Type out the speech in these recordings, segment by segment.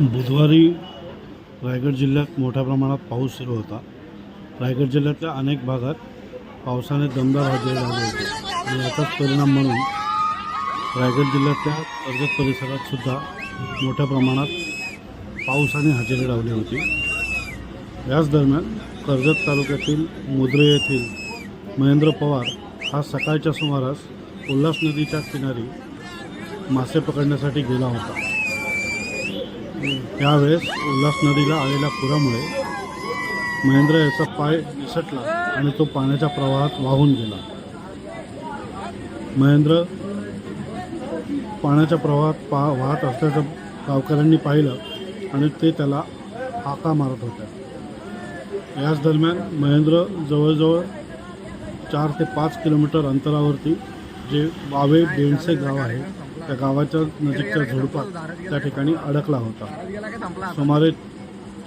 बुधवारी रायगड जिल्ह्यात मोठ्या प्रमाणात पाऊस सुरू होता. रायगड जिल्ह्यातल्या अनेक भागात पावसाने दमदार हजेरी लावले होते. आणि याचाच परिणाम म्हणून रायगड जिल्ह्यातल्या कर्जत परिसरात सुद्धा मोठ्या प्रमाणात पावसाने हजेरी लावली होती. याच दरम्यान कर्जत तालुक्यातील मुद्रे येथील महेंद्र पवार हा सकाळच्या सुमारास उल्हास नदीच्या किनारी मासे पकडण्यासाठी गेला होता. त्यावेळेस उल्हास नदीला आलेल्या पुरामुळे महेंद्र याचा पाय निसटला आणि तो पाण्याच्या प्रवाहात वाहून गेला. महेंद्र पाण्याच्या प्रवाहात पा वाहत असल्याचं गावकऱ्यांनी पाहिलं आणि ते त्याला हाका मारत होत्या याच दरम्यान महेंद्र जवळजवळ चार ते पाच किलोमीटर अंतरावरती जे वावे बेंडसे गाव आहे त्या गावाच्या नजीकच्या झुडपात त्या ठिकाणी अडकला होता. सुमारे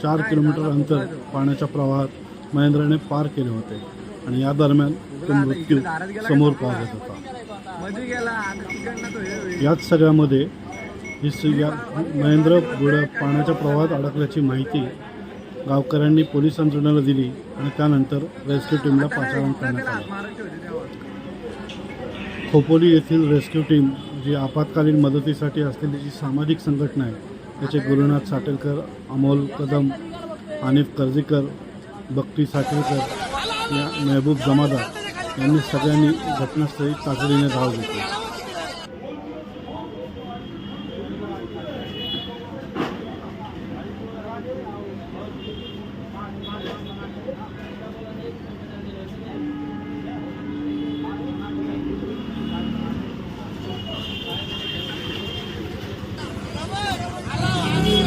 चार किलोमीटर अंतर पाण्याच्या प्रवाहात महेंद्रने पार केले होते आणि या दरम्यान तो मृत्यू समोर पाहत होता. याच सगळ्यामध्ये ही या महेंद्र बुड पाण्याच्या प्रवाहात अडकल्याची माहिती गावकऱ्यांनी पोलिसांना दिली आणि त्यानंतर रेस्क्यू टीमला पाचारण करण्यात आलं. खोपोली येथील रेस्क्यू टीम जी आपत्कालीन मदतीसाठी असलेली जी सामाजिक संघटना आहे त्याचे गुरुनाथ साटेलकर अमोल कदम आनिफ कर्जीकर बक्ती साटेलकर या मेहबूब जमादार यांनी सगळ्यांनी घटनास्थळी तातडीने धाव घेतली.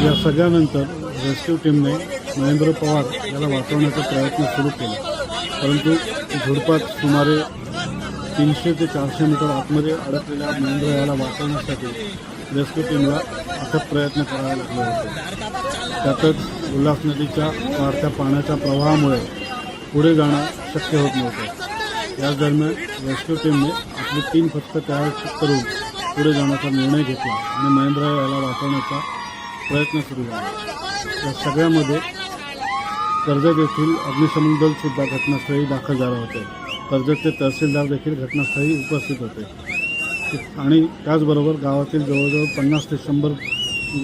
या सगळ्यानंतर रेस्क्यू टीमने महेंद्र पवार याला वाचवण्याचा प्रयत्न सुरू केला. परंतु झुडपात सुमारे तीनशे ते चारशे मीटर आतमध्ये अडकलेल्या महेंद्र याला वाचवण्यासाठी रेस्क्यू टीमला अथक प्रयत्न करावे लागले होते. त्यातच उल्हास नदीच्या वाढत्या पाण्याच्या प्रवाहामुळे पुढे जाणं शक्य होत नव्हतं. याच दरम्यान रेस्क्यू टीमने आपली तीन पथकं तयार करून पुढे जाण्याचा निर्णय घेतला आणि महेंद्र याला वाचवण्याचा प्रयत्न सुरू झाला. या सगळ्यामध्ये कर्जत येथील अग्निशमन दल सुद्धा घटनास्थळी दाखल झाले होते. कर्जतचे तहसीलदार देखील घटनास्थळी उपस्थित होते. आणि त्याचबरोबर गावातील जवळजवळ पन्नास ते शंभर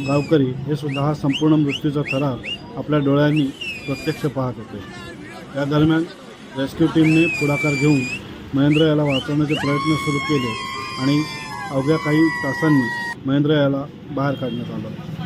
गावकरी हे सुद्धा हा संपूर्ण मृत्यूचा थरार आपल्या डोळ्यांनी प्रत्यक्ष पाहत होते. या दरम्यान रेस्क्यू टीमने पुढाकार घेऊन महेंद्र याला वाचवण्याचे प्रयत्न सुरू केले आणि अवघ्या काही तासांनी महेंद्र याला बाहेर काढण्यात आलं.